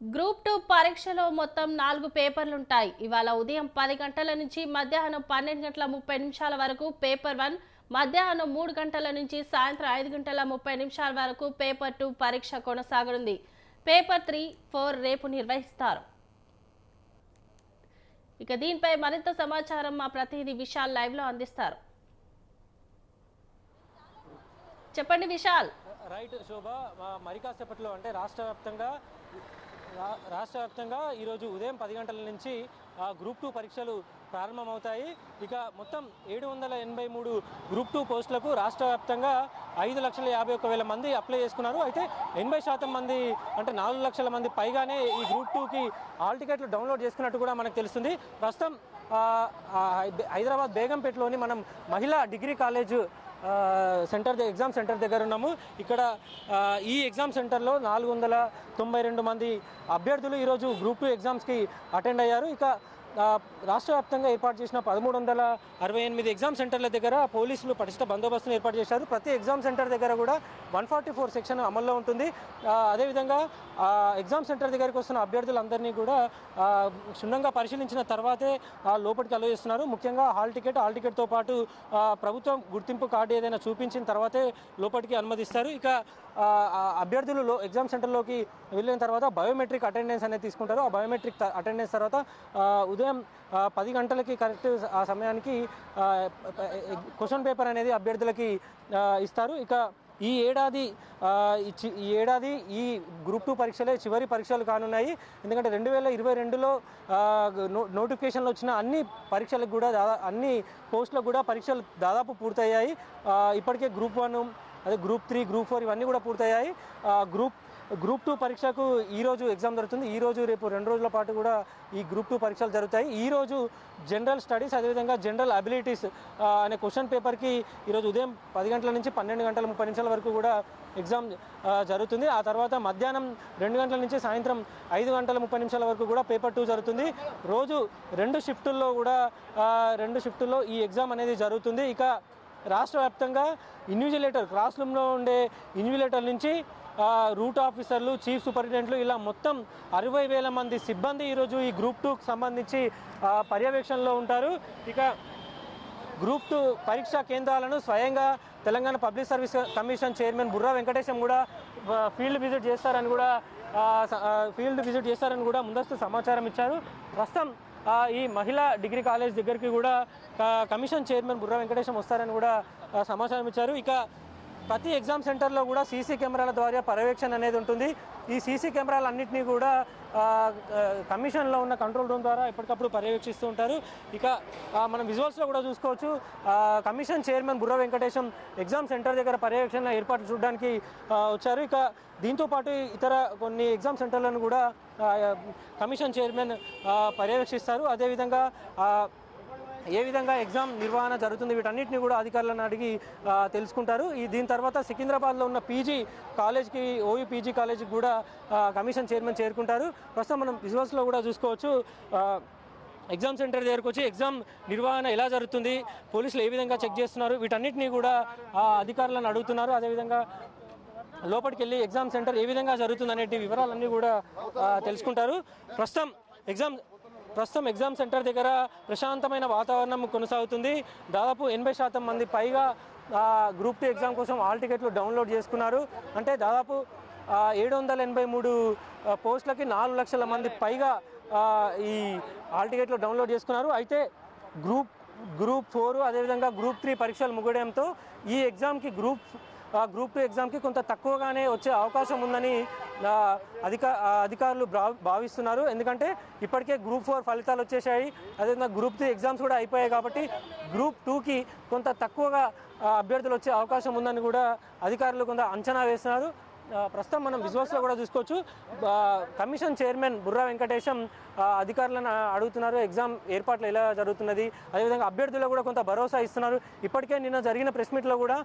Group two పరీక్షలో మొత్తం నాలుగు పేపర్లుంటాయి. ఇవాళ ఉదయం పది గంటల నుంచి మధ్యాహ్నం పన్నెండు గంటల ముప్పై నిమిషాల వరకు పేపర్ వన్ మధ్యాహ్నం మూడు గంటల నుంచి సాయంత్రం ఐదు గంటల ముప్పై నిమిషాల వరకు పేపర్ టూ పరీక్ష కొనసాగనుంది. పేపర్ త్రీ ఫోర్ రేపు నిర్వహిస్తారు. ఇక దీనిపై మరింత సమాచారం మా ప్రతినిధి విశాల్ లైవ్లో అందిస్తారు. చెప్పండి విశాల్. రైట్ శోభ మరి కాసేపట్లో అంటే రాష్ట్ర వ్యాప్తంగా రాష్ట్ర వ్యాప్తంగా ఈరోజు ఉదయం పది గంటల నుంచి గ్రూప్ టూ పరీక్షలు ప్రారంభమవుతాయి. ఇక మొత్తం ఏడు వందల ఎనభై మూడు గ్రూప్ టూ పోస్టులకు రాష్ట్ర వ్యాప్తంగా ఐదు లక్షల యాభై ఒక్క వేల మంది అప్లై చేసుకున్నారు. అయితే ఎనభై శాతం మంది అంటే నాలుగు లక్షల మంది పైగానే ఈ గ్రూప్ టూకి ఆల్ టికెట్లు డౌన్లోడ్ చేసుకున్నట్టు కూడా మనకు తెలుస్తుంది. ప్రస్తుతం హైదరాబాద్ బేగంపేటలోని మనం మహిళా degree college centre exam centre దగ్గర ఉన్నాము. ఇక్కడ ఈ ఎగ్జామ్ సెంటర్లో నాలుగు వందల తొంభై రెండు మంది అభ్యర్థులు ఈరోజు గ్రూప్ టూ ఎగ్జామ్స్కి అటెండ్ అయ్యారు. ఇక రాష్ట్ర వ్యాప్తంగా ఏర్పాటు చేసిన పదమూడు వందల అరవై ఎనిమిది ఎగ్జామ్ సెంటర్ల దగ్గర పోలీసులు పటిష్ట బందోబస్తును ఏర్పాటు చేశారు. ప్రతి ఎగ్జామ్ సెంటర్ దగ్గర కూడా వన్ ఫార్టీ ఫోర్ సెక్షన్ అమల్లో ఉంటుంది. అదేవిధంగా ఎగ్జామ్ సెంటర్ దగ్గరికి వస్తున్న అభ్యర్థులందరినీ కూడా క్షుణ్ణంగా పరిశీలించిన తర్వాతే లోపలికి అలో చేస్తున్నారు. ముఖ్యంగా హాల్ టికెట్ హాల్ టికెట్తో పాటు ప్రభుత్వం గుర్తింపు కార్డు ఏదైనా చూపించిన తర్వాతే లోపలికి అనుమతిస్తారు. ఇక ఆ, అభ్యర్థులు లో ఎగ్జామ్ సెంటర్లోకి వెళ్ళిన తర్వాత బయోమెట్రిక్ అటెండెన్స్ అనేది తీసుకుంటారు. ఆ బయోమెట్రిక్ అటెండెన్స్ తర్వాత ఉదయం ఉదయం పది గంటలకి కరెక్ట్ ఆ సమయానికి క్వశ్చన్ పేపర్ అనేది అభ్యర్థులకి ఇస్తారు. ఇక ఈ ఏడాది ఈ ఏడాది ఈ గ్రూప్ టూ పరీక్షలే చివరి పరీక్షలు కానున్నాయి. ఎందుకంటే రెండు వేల ఇరవై రెండులో నోటిఫికేషన్లు వచ్చిన అన్ని పరీక్షలకు కూడా దాదా అన్ని పోస్టులకు కూడా పరీక్షలు దాదాపు పూర్తయ్యాయి. ఇప్పటికే గ్రూప్ వన్ అదే గ్రూప్ త్రీ గ్రూప్ ఫోర్ ఇవన్నీ కూడా పూర్తయ్యాయి. గ్రూప్ గ్రూప్ టూ పరీక్షకు ఈ రోజు ఎగ్జామ్ జరుగుతుంది. ఈ రోజు రేపు రెండు రోజుల పాటు కూడా ఈ గ్రూప్ టూ పరీక్షలు జరుగుతాయి. ఈ రోజు జనరల్ స్టడీస్ అదేవిధంగా జనరల్ అబిలిటీస్ అనే క్వశ్చన్ పేపర్కి ఈరోజు ఉదయం పది గంటల నుంచి పన్నెండు గంటల ముప్పై నిమిషాల వరకు కూడా ఎగ్జామ్ జరుగుతుంది. ఆ తర్వాత మధ్యాహ్నం రెండు గంటల నుంచి సాయంత్రం ఐదు గంటల ముప్పై నిమిషాల వరకు కూడా పేపర్ టూ జరుగుతుంది. రోజు రెండు షిఫ్టుల్లో కూడా రెండు షిఫ్టుల్లో ఈ ఎగ్జామ్ అనేది జరుగుతుంది. ఇక రాష్ట్ర వ్యాప్తంగా ఇన్విజిలేటర్ క్లాస్ రూమ్లో ఉండే ఇన్విజిలేటర్ నుంచి రూట్ ఆఫీసర్లు చీఫ్ సూపరింటెండెంట్లు ఇలా మొత్తం అరవై వేల మంది సిబ్బంది ఈరోజు ఈ గ్రూప్ టూకి సంబంధించి పర్యవేక్షణలో ఉంటారు. ఇక గ్రూప్ టూ పరీక్షా కేంద్రాలను స్వయంగా Telangana public service commission chairman Burra Venkatesham కూడా ఫీల్డ్ విజిట్ చేస్తారని కూడా ఫీల్డ్ విజిట్ చేస్తారని కూడా ముందస్తు సమాచారం ఇచ్చారు. ప్రస్తుతం ఈ మహిళా డిగ్రీ కాలేజ్ దగ్గరికి కూడా కమిషన్ చైర్మన్ బుర్రా వెంకటేశం వస్తారని కూడా సమాచారం ఇచ్చారు. ఇక ప్రతి ఎగ్జామ్ సెంటర్లో కూడా సీసీ కెమెరాల ద్వారా పర్యవేక్షణ అనేది ఉంటుంది. ఈ సీసీ కెమెరాలన్నింటినీ కూడా కమిషన్లో ఉన్న కంట్రోల్ రూమ్ ద్వారా ఎప్పటికప్పుడు పర్యవేక్షిస్తూ ఉంటారు. ఇక మనం విజువల్స్లో కూడా చూసుకోవచ్చు. కమిషన్ చైర్మన్ బుర్ర వెంకటేశం ఎగ్జామ్ సెంటర్ దగ్గర పర్యవేక్షణ ఏర్పాట్లు చూడడానికి వచ్చారు. ఇక దీంతో పాటు ఇతర కొన్ని ఎగ్జామ్ సెంటర్లను కూడా కమిషన్ చైర్మన్ పర్యవేక్షిస్తారు. అదేవిధంగా ఏ విధంగా ఎగ్జామ్ నిర్వహణ జరుగుతుంది వీటన్నిటిని కూడా అధికారులను అడిగి తెలుసుకుంటారు. ఈ దీని తర్వాత సికింద్రాబాద్లో ఉన్న పీజీ కాలేజ్కి ఓయూ పీజీ కాలేజ్కి కూడా కమిషన్ చైర్మన్ చేరుకుంటారు. ప్రస్తుతం మనం విజువల్స్లో కూడా చూసుకోవచ్చు. ఎగ్జామ్ సెంటర్ దగ్గరకు వచ్చి ఎగ్జామ్ నిర్వహణ ఎలా జరుగుతుంది పోలీసులు ఏ విధంగా చెక్ చేస్తున్నారు వీటన్నిటిని కూడా ఆ, అధికారులను అడుగుతున్నారు. అదేవిధంగా లోపలికి వెళ్ళి ఎగ్జామ్ సెంటర్ ఏ విధంగా జరుగుతుంది అనేటి వివరాలన్నీ కూడా తెలుసుకుంటారు. ప్రస్తుతం ఎగ్జామ్ ప్రస్తుతం ఎగ్జామ్ సెంటర్ దగ్గర ప్రశాంతమైన వాతావరణం కొనసాగుతుంది. దాదాపు ఎనభై శాతం మంది పైగా గ్రూప్ టూ ఎగ్జామ్ కోసం ఆల్ టికెట్లు డౌన్లోడ్ చేసుకున్నారు. అంటే దాదాపు ఏడు వందల ఎనభై మూడు పోస్టులకి నాలుగు లక్షల మంది పైగా ఈ ఆల్ టికెట్లు డౌన్లోడ్ చేసుకున్నారు. అయితే గ్రూప్ గ్రూప్ ఫోర్ అదేవిధంగా గ్రూప్ త్రీ పరీక్షలు ముగడంతో ఈ ఎగ్జామ్కి గ్రూప్ గ్రూప్ టూ ఎగ్జామ్కి కొంత తక్కువగానే వచ్చే అవకాశం ఉందని అధిక అధికారులు భావిస్తున్నారు. ఎందుకంటే ఇప్పటికే గ్రూప్ ఫోర్ ఫలితాలు వచ్చేసాయి అదేవిధంగా గ్రూప్ త్రీ ఎగ్జామ్స్ కూడా అయిపోయాయి కాబట్టి గ్రూప్ టూకి కొంత తక్కువగా అభ్యర్థులు వచ్చే అవకాశం ఉందని కూడా అధికారులు కొంత అంచనా వేస్తున్నారు. ప్రస్తుతం మనం విజువల్స్లో కూడా చూసుకోవచ్చు. కమిషన్ చైర్మన్ బుర్రా వెంకటేశం అధికారులను అడుగుతున్నారు. ఎగ్జామ్ ఏర్పాట్లు ఎలా జరుగుతున్నది? అదేవిధంగా అభ్యర్థులకు కూడా కొంత భరోసా ఇస్తున్నారు. ఇప్పటికే నిన్న జరిగిన ప్రెస్ మీట్లో కూడా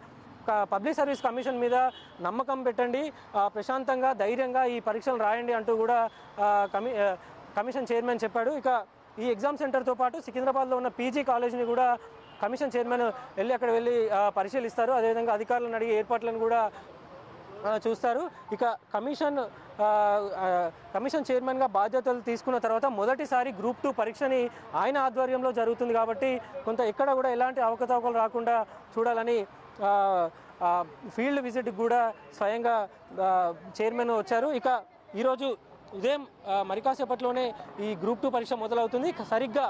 పబ్లిక్ సర్వీస్ కమిషన్ మీద నమ్మకం పెట్టండి. ప్రశాంతంగా ధైర్యంగా ఈ పరీక్షలు రాయండి అంటూ కూడా కమి కమిషన్ చైర్మన్ చెప్పాడు. ఇక ఈ ఎగ్జామ్ సెంటర్తో పాటు సికింద్రాబాద్లో ఉన్న పీజీ కాలేజ్ని కూడా కమిషన్ చైర్మన్ వెళ్ళి అక్కడ వెళ్ళి పరిశీలిస్తారు. అదేవిధంగా అధికారులను అడిగి ఏర్పాట్లను కూడా చూస్తారు. ఇక కమిషన్ కమిషన్ చైర్మన్గా బాధ్యతలు తీసుకున్న తర్వాత మొదటిసారి గ్రూప్ టూ పరీక్షని ఆయన ఆధ్వర్యంలో జరుగుతుంది కాబట్టి కొంత ఎక్కడ కూడా ఎలాంటి అవకతవకలు రాకుండా చూడాలని ఫీల్డ్ విజిట్కి కూడా స్వయంగా చైర్మన్ వచ్చారు. ఇక ఈరోజు ఉదయం మరికాసేపట్లోనే ఈ గ్రూప్ టూ పరీక్ష మొదలవుతుంది. సరిగ్గా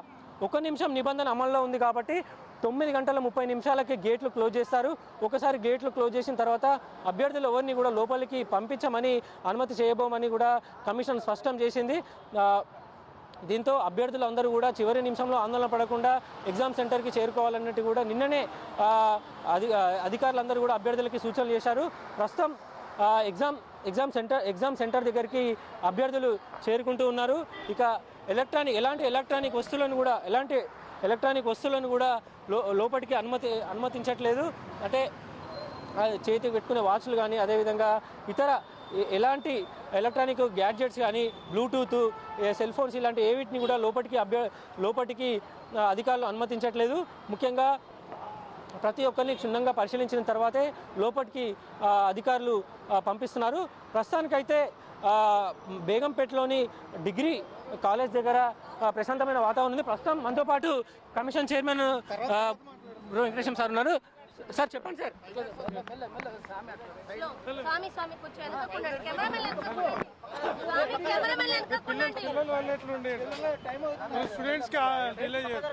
ఒక నిమిషం నిబంధన అమల్లో ఉంది కాబట్టి తొమ్మిది గంటల ముప్పై నిమిషాలకి గేట్లు క్లోజ్ చేస్తారు. ఒకసారి గేట్లు క్లోజ్ చేసిన తర్వాత అభ్యర్థులు ఎవరిని కూడా లోపలికి పంపించమని అనుమతి చేయబోమని కూడా కమిషన్ స్పష్టం చేసింది. దీంతో అభ్యర్థులు అందరూ కూడా చివరి నిమిషంలో ఆందోళన పడకుండా ఎగ్జామ్ సెంటర్కి చేరుకోవాలన్నట్టు కూడా నిన్ననే అధి అధికారులందరూ కూడా అభ్యర్థులకి సూచనలు చేశారు. ప్రస్తుతం exam exam centre exam centre దగ్గరికి అభ్యర్థులు చేరుకుంటూ ఉన్నారు. ఇక ఎలక్ట్రానిక్ ఎలాంటి ఎలక్ట్రానిక్ వస్తువులను కూడా ఎలాంటి ఎలక్ట్రానిక్ వస్తువులను కూడా లోపటికి లోపలికి అనుమతి అనుమతించట్లేదు. అంటే చేతి చేతికి పెట్టుకునే వాచ్లు కానీ అదేవిధంగా ఇతర ఎలాంటి ఎలక్ట్రానిక్ గ్యాడ్జెట్స్ కానీ బ్లూటూత్ సెల్ ఫోన్స్ ఇలాంటి ఏవిటిని కూడా లోపలికి అభ్య లోపలికి అధికారులు అనుమతించట్లేదు. ముఖ్యంగా ప్రతి ఒక్కరిని క్షుణ్ణంగా పరిశీలించిన తర్వాతే లోపలికి అధికారులు పంపిస్తున్నారు. ప్రస్తుతానికైతే బేగంపేటలోని డిగ్రీ కాలేజ్ దగ్గర ప్రశాంతమైన వాతావరణం ఉంది ప్రస్తుతం మనతో పాటు కమిషన్ చైర్మన్ వెంకటేశం సార్ ఉన్నారు. సార్ చెప్పండి సార్. స్వామి స్వామి స్టూడెంట్స్కి డిలే చేయొద్దు.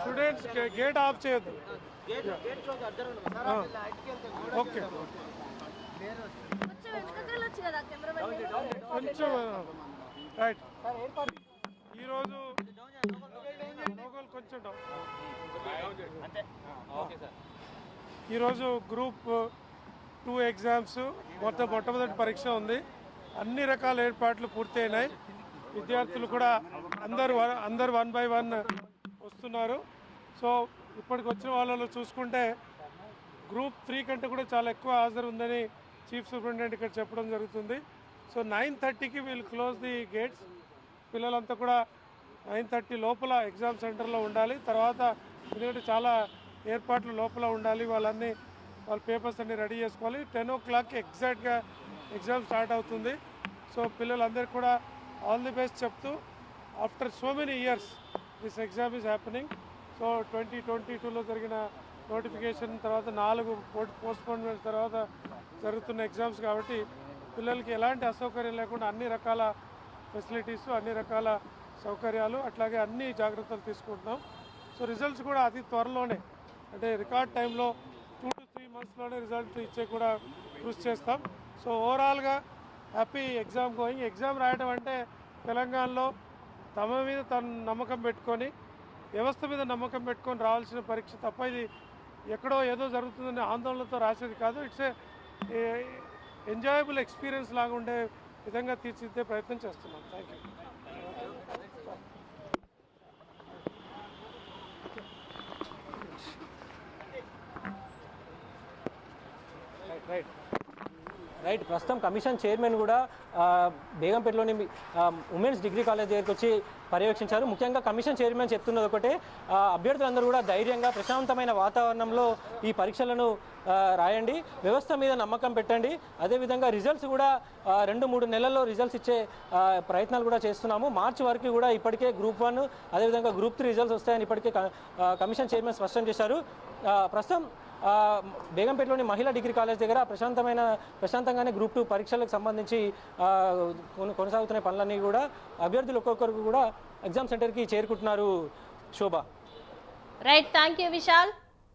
స్టూడెంట్స్ గేట్ ఆఫ్ చేయొద్దు. ఓకే. కొంచెం వెనకకెళ్ళొచ్చు కదా కెమెరామెన్. కొంచెం రైట్ ఈరోజు కొంచెం ఈరోజు గ్రూప్ టూ ఎగ్జామ్స్ మొత్తం మొట్టమొదటి పరీక్ష ఉంది. అన్ని రకాల ఏర్పాట్లు పూర్తయినాయి. విద్యార్థులు కూడా అందరు వన్- అందరు వన్ బై వన్ వస్తున్నారు. సో ఇప్పటికి వచ్చిన వాళ్ళలో చూసుకుంటే గ్రూప్ త్రీ కంటే కూడా చాలా ఎక్కువ హాజరు ఉందని చీఫ్ సూపరింటెండెంట్ ఇక్కడ చెప్పడం జరుగుతుంది. సో నైన్ థర్టీకి వీళ్ళు క్లోజ్ ది గేట్స్. పిల్లలంతా కూడా నైన్ థర్టీ లోపల ఎగ్జామ్ సెంటర్లో ఉండాలి. తర్వాత ఎందుకంటే చాలా ఏర్పాట్లు లోపల ఉండాలి. వాళ్ళన్నీ వాళ్ళ పేపర్స్ అన్ని రెడీ చేసుకోవాలి. టెన్ ఓ క్లాక్ ఎగ్జాక్ట్గా ఎగ్జామ్ స్టార్ట్ అవుతుంది. సో పిల్లలందరికీ కూడా ఆల్ ది బెస్ట్ చెప్తూ after so many years this exam is happening. So twenty twenty టూలో జరిగిన నోటిఫికేషన్ తర్వాత నాలుగు పోస్ట్పోన్మెంట్స్ తర్వాత జరుగుతున్న ఎగ్జామ్స్ కాబట్టి పిల్లలకి ఎలాంటి అసౌకర్యం లేకుండా అన్ని రకాల ఫెసిలిటీస్ అన్ని రకాల సౌకర్యాలు అట్లాగే అన్ని జాగ్రత్తలు తీసుకుంటున్నాం. సో రిజల్ట్స్ కూడా అతి త్వరలోనే అంటే రికార్డ్ టైంలో టూ టు త్రీ మంత్స్లోనే రిజల్ట్ ఇచ్చే కూడా కృషి చేస్తాం. సో ఓవరాల్గా హ్యాపీ ఎగ్జామ్ గోయింగ్ ఎగ్జామ్ రాయడం అంటే తెలంగాణలో తమ మీద తను నమ్మకం పెట్టుకొని వ్యవస్థ మీద నమ్మకం పెట్టుకొని రావాల్సిన పరీక్ష తప్ప ఇది ఎక్కడో ఏదో జరుగుతుందనే ఆందోళనతో రాసేది కాదు. ఇట్స్ ఏ ఎంజాయబుల్ ఎక్స్పీరియన్స్ లాగా ఉండే విధంగా తీర్చిదిద్దే ప్రయత్నం చేస్తున్నాం. థ్యాంక్ యూ రైట్ రైట్ ప్రస్తుతం కమిషన్ చైర్మన్ కూడా బేగంపేటలోని ఉమెన్స్ డిగ్రీ కాలేజ్ దగ్గరికి వచ్చి పర్యవేక్షించారు. ముఖ్యంగా కమిషన్ చైర్మన్ చెప్తున్నది ఒకటే అభ్యర్థులందరూ కూడా ధైర్యంగా ప్రశాంతమైన వాతావరణంలో ఈ పరీక్షలను రాయండి. వ్యవస్థ మీద నమ్మకం పెట్టండి. అదేవిధంగా రిజల్ట్స్ కూడా రెండు మూడు నెలల్లో రిజల్ట్స్ ఇచ్చే ప్రయత్నాలు కూడా చేస్తున్నాము. మార్చి వరకు కూడా ఇప్పటికే గ్రూప్ వన్ అదేవిధంగా గ్రూప్ త్రీ రిజల్ట్స్ వస్తాయని ఇప్పటికే కమిషన్ చైర్మన్ స్పష్టం చేశారు. ప్రస్తుతం బేగంపేటలోని మహిళా డిగ్రీ కాలేజ్ దగ్గర ప్రశాంతమైన ప్రశాంతంగానే గ్రూప్ టూ పరీక్షలకు సంబంధించి కొనసాగుతున్న పనులన్నీ కూడా అభ్యర్థులు ఒక్కొక్కరు కూడా ఎగ్జామ్ సెంటర్కి చేరుకుంటున్నారు Shobha. Right thank you Vishal.